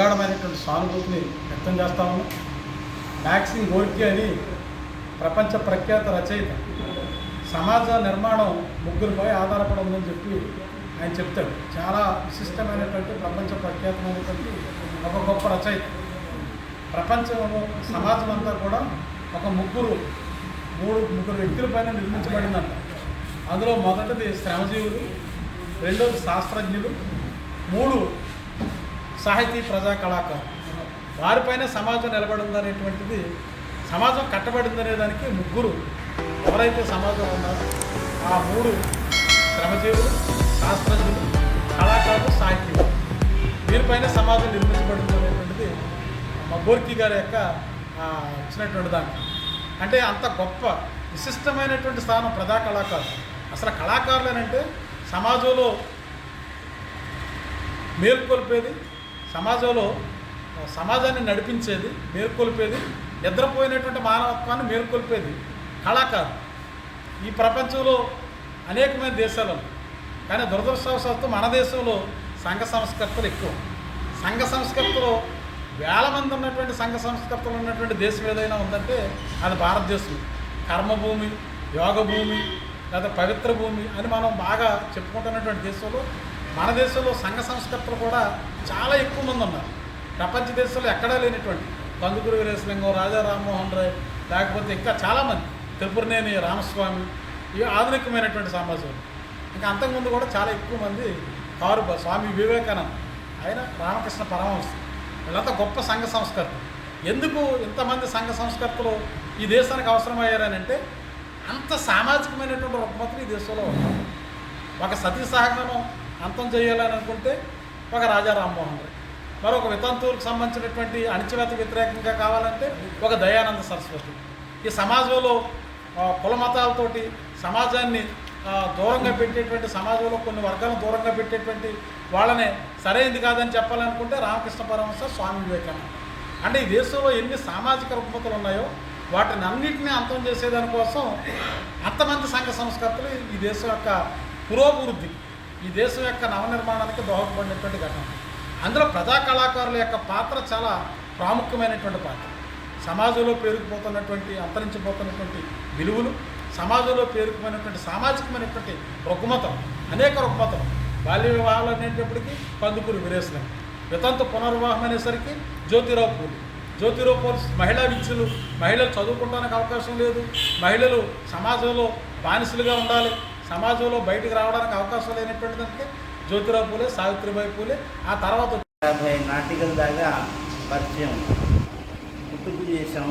ప్రగాఢమైనటువంటి సానుభూతిని వ్యక్తం చేస్తా ఉన్నాం. మ్యాక్సిమ్ గోర్కి అని ప్రపంచ ప్రఖ్యాత రచయిత. సమాజ నిర్మాణం ముగ్గురిపై ఆధారపడి ఉందని చెప్పి ఆయన చెప్తాడు. చాలా విశిష్టమైనటువంటి ప్రపంచ ప్రఖ్యాతమైనటువంటి ఒక గొప్ప రచయిత. ప్రపంచంలో సమాజం అంతా కూడా ఒక ముగ్గురు మూడు ముగ్గురు వ్యక్తులపైన నిర్మించబడిందంట. అందులో మొదటిది శ్రమజీవులు రెండోది శాస్త్రజ్ఞులు మూడు సాహితీ ప్రజా కళాకారులు వారిపైన సమాజం నిలబడిందనేటువంటిది సమాజం కట్టబడిందనే దానికి ముగ్గురు ఎవరైతే సమాజంలో ఉన్నారో ఆ మూడు శ్రమజీవులు శాస్త్రజ్ఞులు కళాకారులు సాహిత్యులు వీరిపైన సమాజం నిర్మించబడింది అనేటువంటిది మబ్బోర్కి గారి యొక్క ఇచ్చినటువంటి దాన్ని అంటే అంత గొప్ప విశిష్టమైనటువంటి స్థానం ప్రజా కళాకారులు అసలు కళాకారులు అని అంటే సమాజంలో మేల్కొల్పేది సమాజంలో సమాజాన్ని నడిపించేది మేల్కొల్పేది నిద్రపోయినటువంటి మానవత్వాన్ని మేల్కొల్పేది కళాకారు ఈ ప్రపంచంలో అనేకమైన దేశాలు కానీ దురదృష్టవశాత్తు మన దేశంలో సంఘ సంస్కర్తలు ఎక్కువ. సంఘ సంస్కర్తలు వేల మంది ఉన్నటువంటి సంఘ సంస్కర్తలు ఉన్నటువంటి దేశం ఏదైనా ఉందంటే అది భారతదేశం. కర్మభూమి యోగ భూమి లేదా పవిత్ర భూమి అని మనం బాగా చెప్పుకుంటున్నటువంటి దేశంలో మన దేశంలో సంఘ సంస్కర్తలు కూడా చాలా ఎక్కువ మంది ఉన్నారు. ప్రపంచ దేశంలో ఎక్కడా లేనటువంటి బందుకూరు వీరేశలింగం రాజా రామ్మోహన్ రాయ్ లేకపోతే ఇంకా చాలామంది త్రిపురనేని రామస్వామి ఇవి ఆధునికమైనటువంటి సమాజం ఇంకా అంతకుముందు కూడా చాలా ఎక్కువ మంది కారు స్వామి వివేకానంద ఆయన రామకృష్ణ పరమహంస వీళ్ళంతా గొప్ప సంఘ సంస్కర్తలు. ఎందుకు ఇంతమంది సంఘ సంస్కర్తలు ఈ దేశానికి అవసరమయ్యారనంటే అంత సామాజికమైనటువంటి రుగ్మతలు ఈ దేశంలో ఒక సతీ సహగమనం అంతం చేయాలని అనుకుంటే ఒక రాజా రామ్మోహన్ రాయ్ మరొక వితంతువులకు సంబంధించినటువంటి అణచివేత వ్యతిరేకంగా కావాలంటే ఒక దయానంద సరస్వతి. ఈ సమాజంలో కుల మతాలతోటి సమాజాన్ని దూరంగా పెట్టేటువంటి సమాజంలో కొన్ని వర్గాలను దూరంగా పెట్టేటువంటి వాళ్ళని సరైనది కాదని చెప్పాలనుకుంటే రామకృష్ణ పరమహంస స్వామి వివేకానంద. అంటే ఈ దేశంలో ఎన్ని సామాజిక రుగ్మతలు ఉన్నాయో వాటిని అన్నింటినీ అంతం చేసేదానికోసం అంతమంది సంఘ సంస్కర్తలు ఈ దేశం యొక్క పురోభివృద్ధి ఈ దేశం యొక్క నవనిర్మాణానికి దోహదపడినటువంటి ఘటన. అందులో ప్రజా కళాకారుల యొక్క పాత్ర చాలా ప్రాముఖ్యమైనటువంటి పాత్ర. సమాజంలో పేరుకుపోతున్నటువంటి అంతరించిపోతున్నటువంటి విలువలు సమాజంలో పేరుకుపోయినటువంటి సామాజికమైనటువంటి రుగ్మతం అనేక రుగ్మతం బాల్య వివాహాలు అనేటప్పటికీ పందుకూరు వీరేశలం. వితంతు పునర్వివాహం అనేసరికి జ్యోతిరావు పూలు. జ్యోతిరావు పూలు మహిళా విద్యలు మహిళలు చదువుకోవడానికి అవకాశం లేదు. మహిళలు సమాజంలో బానిసలుగా ఉండాలి. సమాజంలో బయటకు రావడానికి అవకాశం లేనటువంటి దానికి జ్యోతిరావు పూలే సావిత్రిబాయి పూలే ఆ తర్వాత యాభై నాటికల దాకా పరిచయం. పుట్టుకు చేసాం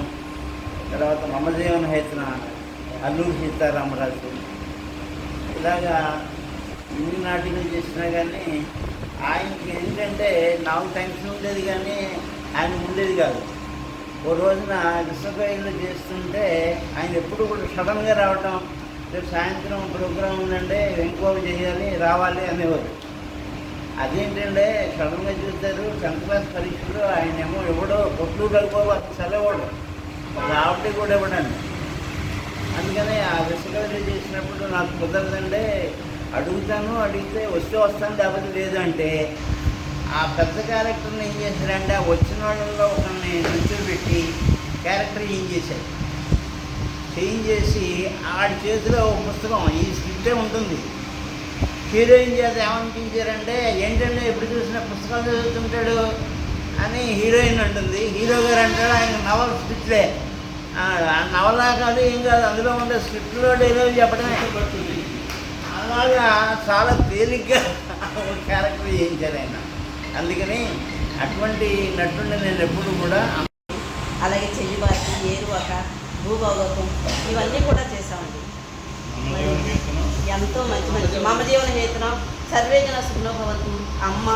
తర్వాత మమజీవన హేతన అల్లూరి సీతారామరాజు. ఇలాగా ఇన్ని నాటికలు చేసినా కానీ ఆయనకి ఏంటంటే నాకు టెన్షన్ ఉండేది కానీ ఆయన ఉండేది కాదు. ఓ రోజున విశ్వకైలు చేస్తుంటే ఆయన ఎప్పుడు కూడా సడన్గా రావటం రేపు సాయంత్రం ప్రోగ్రాం ఉందంటే ఇంకోటి చేయాలి రావాలి అనేవారు. అదేంటంటే సడన్గా చూస్తారు టెన్త్ క్లాస్ పరీక్షలు ఆయన ఏమో ఎవడో కొట్లు కలిపోవాలి చదవడు ఒక ఆవిడ కూడా ఇవ్వడండి. అందుకని ఆ విశ్వకవిత చేసినప్పుడు నాకు కుదరదంటే అడుగుతాను అడిగితే వస్తే వస్తాను లేకపోతే లేదు అంటే ఆ పెద్ద క్యారెక్టర్ని ఏం చేశారంటే ఆ వచ్చిన వాళ్ళలో ఒకరిని నుంచుని పెట్టి క్యారెక్టర్ ఏం చేశారు? చేంజ్ చేసి ఆడి చేతిలో ఒక పుస్తకం ఈ స్క్రిప్టే ఉంటుంది. హీరోయిన్ చేత ఏమనిపించారంటే ఏంటంటే ఎప్పుడు చూసినా పుస్తకాలు చదువుతుంటాడు? అని హీరోయిన్ అంటుంది. హీరో గారు అంటాడు ఆయన నవల స్క్రిప్ట్లే. ఆ కాదు ఏం కాదు అందులో ఉండే స్క్రిప్ట్లో డైలాగ్ చెప్పడమే. అలాగా చాలా తేలిగ్గా ఒక క్యారెక్టర్ చేయించారు ఆయన. అందుకని అటువంటి నటుండి నేను ఎప్పుడు కూడా అలాగే చెయ్యి ఏరు ఒక భూభాగవతం ఇవన్నీ కూడా చేసామండి మరి ఎంతో మంచి మంచి మమ జీవన హేతనం సర్వేజన సుఖనోభవంతు అమ్మ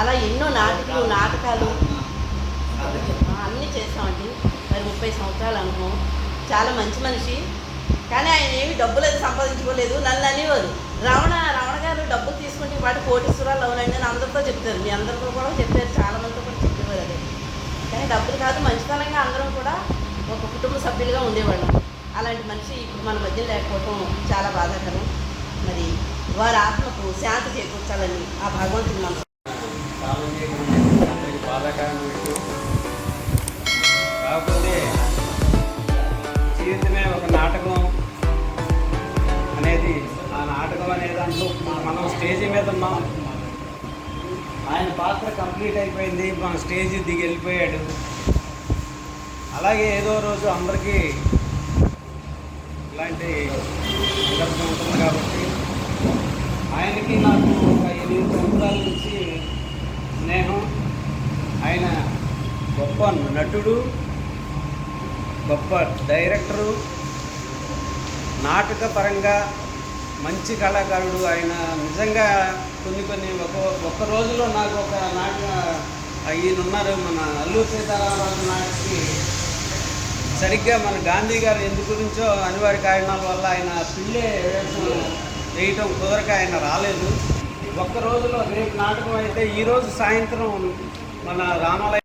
అలా ఎన్నో నాటకాలు నాటకాలు. అన్నీ చేసామండి మరి ముప్పై సంవత్సరాలు అనుభవం. చాలా మంచి మనిషి. కానీ ఆయన ఏమి డబ్బులు అది సంపాదించుకోలేదు. నన్ను అనేవారు. రావణ రావణ గారు డబ్బులు తీసుకుంటే వాటి కోటీశ్వరాలు అవునండి అని అందరితో చెప్తారు. మీ అందరితో కూడా చెప్పారు. చాలా మందితో కూడా చెప్పేవారు అదే. కానీ డబ్బులు కాదు మంచితనంగా అందరం కూడా ఒక కుటుంబ సభ్యులుగా ఉండేవాళ్ళం. అలాంటి మనిషి ఇప్పుడు మన మధ్య లేకపోవటం చాలా బాధాకరం. మరి వారి ఆత్మకు శాంతి చేకూర్చాలని ఆ భగవంతుని మనం కాకపోతే జీవితమే ఒక నాటకం అనేది ఆ నాటకం అనే దాంట్లో మనం స్టేజీ మీద ఉన్నాం. ఆయన పాత్ర కంప్లీట్ అయిపోయింది. మన స్టేజ్ దిగి వెళ్ళిపోయాడు. అలాగే ఏదో రోజు అందరికీ ఇలాంటి సందర్భం ఉంటుంది కాబట్టి ఆయనకి నాకు ఒక ఎనిమిది సంవత్సరాల నుంచి స్నేహం. ఆయన గొప్ప నటుడు గొప్ప డైరెక్టరు నాటక పరంగా మంచి కళాకారుడు. ఆయన నిజంగా కొన్ని కొన్ని ఒక ఒక్క రోజులో నాకు ఒక నాటక ఈయన ఉన్నారు మన అల్లూరు సీతారామరాజు నాటకి సరిగ్గా మన గాంధీ గారు ఎందు గురించో అనివార్య కారణాల వల్ల ఆయన పిల్లే వేయటం కుదరక ఆయన రాలేదు. ఒక్క రోజులో రేపు నాటకం అయితే ఈరోజు సాయంత్రం మన రామాలయ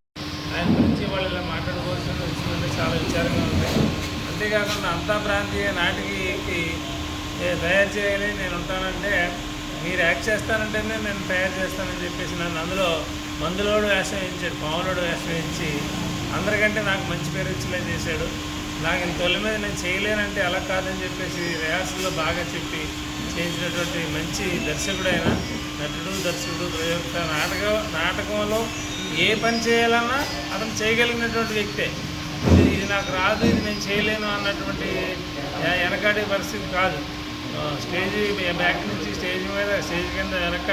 ఆయన గురించి వాళ్ళు ఇలా మాట్లాడుకోవాల్సిన చాలా విచారంగా ఉంది. అంతేకాకుండా అంతా ప్రాంతీయ నాటికి తయారు చేయాలి నేను ఉంటానంటే మీరు యాక్ట్ చేస్తానంటేనే నేను తయారు చేస్తానని చెప్పేసి నన్ను అందులో మందులోడు వేషం వేయించాడు పావులోడు వేషం అందరికంటే నాకు మంచి పేరు వచ్చేలా చేశాడు. నాకు ఇంత తొలి మీద నేను చేయలేనంటే అలా కాదని చెప్పేసి రిహార్సల్లో బాగా చెప్పి చేసినటువంటి మంచి దర్శకుడు నటుడు దర్శకుడు ప్రయోక్త నాటక నాటకంలో ఏ పని చేయాలన్నా అతను చేయగలిగినటువంటి వ్యక్తే. ఇది నాకు రాదు ఇది నేను చేయలేను అన్నటువంటి వెనకాడే పరిస్థితి కాదు. ఆ, స్టేజ్ బ్యాక్ నుంచి స్టేజ్ మీద స్టేజ్ కింద వెనక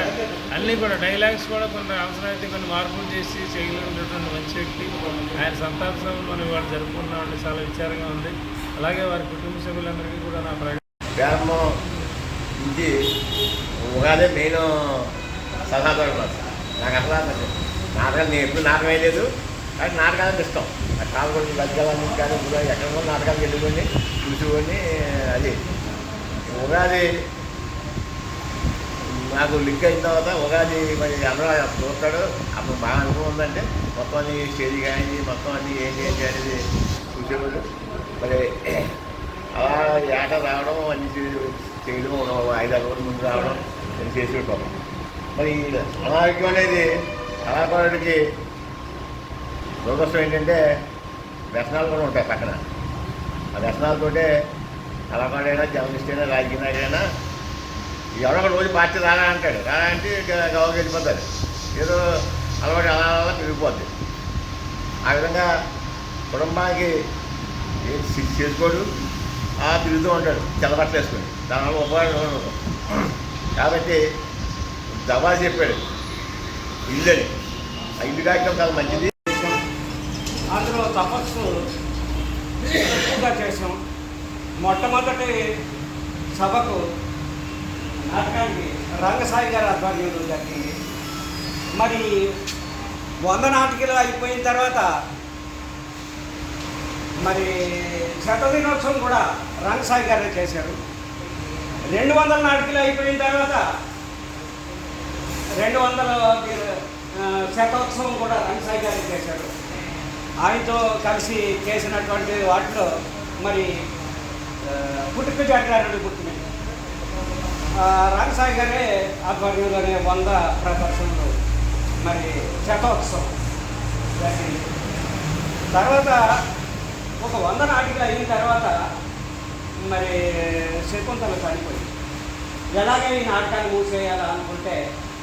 అన్నీ కూడా డైలాగ్స్ కూడా కొన్ని అవసరమైతే కొన్ని మార్పులు చేసి చేయగలిగినటువంటి మంచి వ్యక్తి. ఆయన సంతాప సభలు మనం ఇవాళ జరుపుకున్నామండి చాలా విచారంగా ఉంది. అలాగే వారి కుటుంబ సభ్యులందరికీ కూడా నా ప్రగతి ప్రారంభం నుంచి ఉగాదే మెయిన్ సలహాదారు నాకు అసలు నాటకాలు నేను ఎప్పుడు నాటకం వేయలేదు. కానీ నాటకాలు ఇష్టం. ఆ కాలగొండ లజ్జాలని కానీ ఎక్కడ కూడా నాటకాలు వెళ్ళిపోయి చూసుకొని అది. ఉగాది నాకు లింక్ అయిన తర్వాత ఉగాది మరి అందరూ చూస్తాడు. అప్పుడు బాగా అనుభవం ఉందంటే మొత్తం అన్ని స్టేజ్ కానీ మొత్తం అన్ని ఏంటి ఏంటి అనేది చూసేవాడు. మరి అలా ఏట రావడం అన్ని చేయడం ఐదు ఐదారు రోజుల ముందు రావడం నేను చేసి ఉంటాం మరి అనారోగ్యం అనేది కళాకారుడికి దురదృష్టం ఏంటంటే వ్యసనాలు కూడా ఉంటాయి పక్కన. ఆ వ్యసనాలతోటే కళాకారుడైనా జర్నలిస్ట్ అయినా రాజకీయ నాయకుడైనా ఎవరో ఒక రోజు పార్టీ రారా అంటాడు. రారా అంటే గవర్నమెంట్ వెళ్ళిపోతాడు ఏదో అలవాటు అలా అలా పెరిగిపోద్ది ఆ విధంగా కుటుంబానికి ఏం చేసుకోడు. ఆ తిరుగుతూ ఉంటాడు. తెల్లబట్టలు వేసుకొని. దానివల్ల ఉపయోగం కాబట్టి దవా చెప్పాడు. ఇల్లు. అని ఆ ఇల్లు కాయటం చాలా మంచిది. అందులో తపస్సు ఎక్కువగా చేసాం మొట్టమొదటి సభకు నాటకానికి రంగసాయి గారి ఆధ్వర్యంలో జరిగింది. మరి వంద నాటికలు అయిపోయిన తర్వాత మరి శతదినోత్సవం కూడా రంగసాయి గారే చేశారు. రెండు వందల నాటికలు అయిపోయిన తర్వాత రెండు వందల శతోత్సవం కూడా రంగసాయి గారే చేశారు. ఆయనతో కలిసి చేసినటువంటి వాటిలో మరి పుట్టుక జాగ్రత్త పుట్టినవి రామసాయి గారే ఆధ్వర్యంలోనే వంద ప్రదర్శనలు మరి శతోత్సవం జరిగింది. తర్వాత ఒక వంద నాటికలు అయిన తర్వాత మరి శకుంతల చనిపోయింది. ఎలాగే ఈ నాటకాన్ని మూసేయాలా అనుకుంటే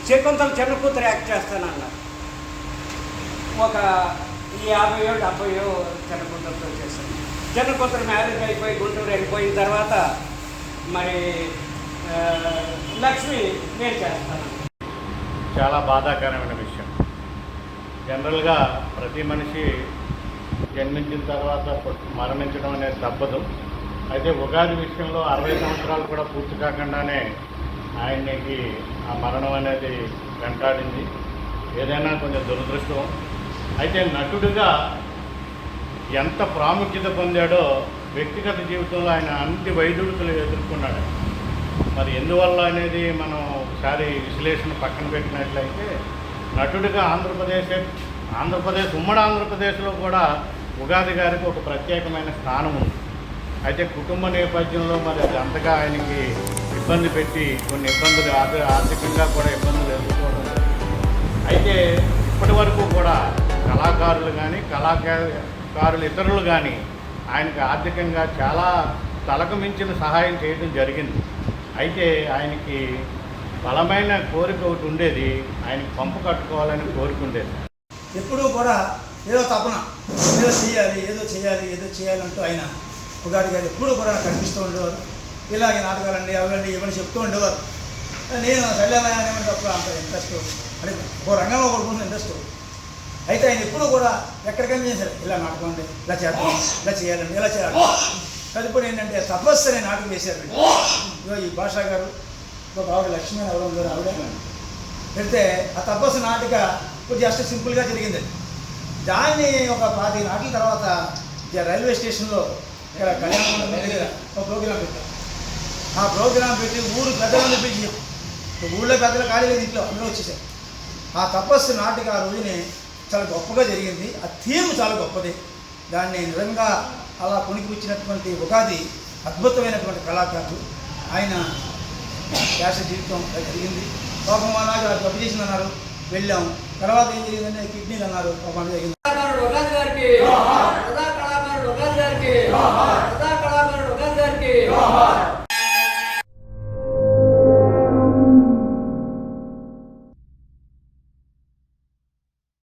శకుంతల చిన్న కూతురు యాక్ట్ చేస్తానన్నారు. ఒక ఈ యాభై ఏళ్ళు డెబ్బై చిన్న కూతురుతో చేశాను చిన్న కూతురు మ్యారేజ్ అయిపోయి గుంటూరు వెళ్ళిపోయిన తర్వాత మరి లక్ష్మి నేను చేస్తాను. చాలా బాధాకరమైన విషయం. జనరల్గా ప్రతి మనిషి జన్మించిన తర్వాత మరణించడం అనేది తప్పదు. అయితే ఉగాది విషయంలో అరవై సంవత్సరాలు కూడా పూర్తి కాకుండానే ఆయనకి ఆ మరణం అనేది వెంటాడింది. ఏదైనా కొంచెం దురదృష్టం. అయితే నటుడిగా ఎంత ప్రాముఖ్యత పొందాడో వ్యక్తిగత జీవితంలో ఆయన అన్ని వైదొలుకులు ఎదుర్కొన్నాడు. మరి ఎందువల్ల అనేది మనం ఒకసారి విశ్లేషణ పక్కన పెట్టినట్లయితే నటుడిగా ఆంధ్రప్రదేశ్ ఆంధ్రప్రదేశ్ ఉమ్మడి ఆంధ్రప్రదేశ్లో కూడా ఉగాది గారికి ఒక ప్రత్యేకమైన స్థానం ఉంది. అయితే కుటుంబ నేపథ్యంలో మరి అది అంతగా ఆయనకి ఇబ్బంది పెట్టి కొన్ని ఇబ్బందులు ఆర్థికంగా కూడా ఇబ్బందులు ఎదుర్కోవడం అయితే ఇప్పటి వరకు కూడా కళాకారులు కానీ కళాకారులు ఇతరులు కానీ ఆయనకి ఆర్థికంగా చాలా తలకు మించిన సహాయం చేయడం జరిగింది. అయితే ఆయనకి బలమైన కోరిక ఒకటి ఉండేది ఆయనకి పంపు కట్టుకోవాలని కోరిక ఉండేది. ఎప్పుడూ కూడా ఏదో తపన ఏదో చేయాలి ఏదో చేయాలి ఏదో చేయాలంటూ ఆయన ఉగాది గారు ఎప్పుడూ కూడా కనిపిస్తూ ఉండేవారు. ఇలాగే నాటకాలండి అవ్వండి ఇవన్నీ చెప్తూ ఉండేవారు. నేను శల్యమయాన్ని తప్ప అంత ఇంట్రెస్ట్ అంటే ఒక రంగంలో కొడుకున్న ఇంట్రెస్ట్ అయితే ఆయన ఎప్పుడూ కూడా ఎక్కడికైనా చేశారు. ఇలా నాటకం అండి ఇలా చేద్దాం ఇలా చేయాలండి ఇలా చేయాలి తదుపరి ఏంటంటే తపస్సు అనే నాటకం వేశారు ఇదిగో ఈ భాషా గారు ఒక ఆవిడ లక్ష్మీ ఎవరో గారు ఆవిడ. పెడితే ఆ తపస్సు నాటిక జస్ట్ సింపుల్గా జరిగింది. దాన్ని ఒక పాతి నాటిల తర్వాత రైల్వే స్టేషన్లో ఇక్కడ కళ్యాణ దగ్గర ఒక ప్రోగ్రాం పెట్టాం ఆ ప్రోగ్రాం పెట్టి ఊరు పెద్దలను పిలిచి ఊళ్ళో పెద్దలు ఖాళీ లేదు ఇంట్లో అందరూ వచ్చేసారు. ఆ తపస్సు నాటిక ఆ రోజుని చాలా గొప్పగా జరిగింది. ఆ థీమ్ చాలా గొప్పది. దాన్ని నిజంగా అలా కొనికిచ్చినటువంటి ఉగాది అద్భుతమైనటువంటి కళాకారులు ఆయన శాస జీవితం జరిగింది. పాపం మా నాకు అది తప్పు చేసింది అన్నారు వెళ్ళాం తర్వాత ఏం జరిగిందంటే కిడ్నీలు అన్నారు. పాపం జరిగింది. కళాకారుడు గారికి. గారికి.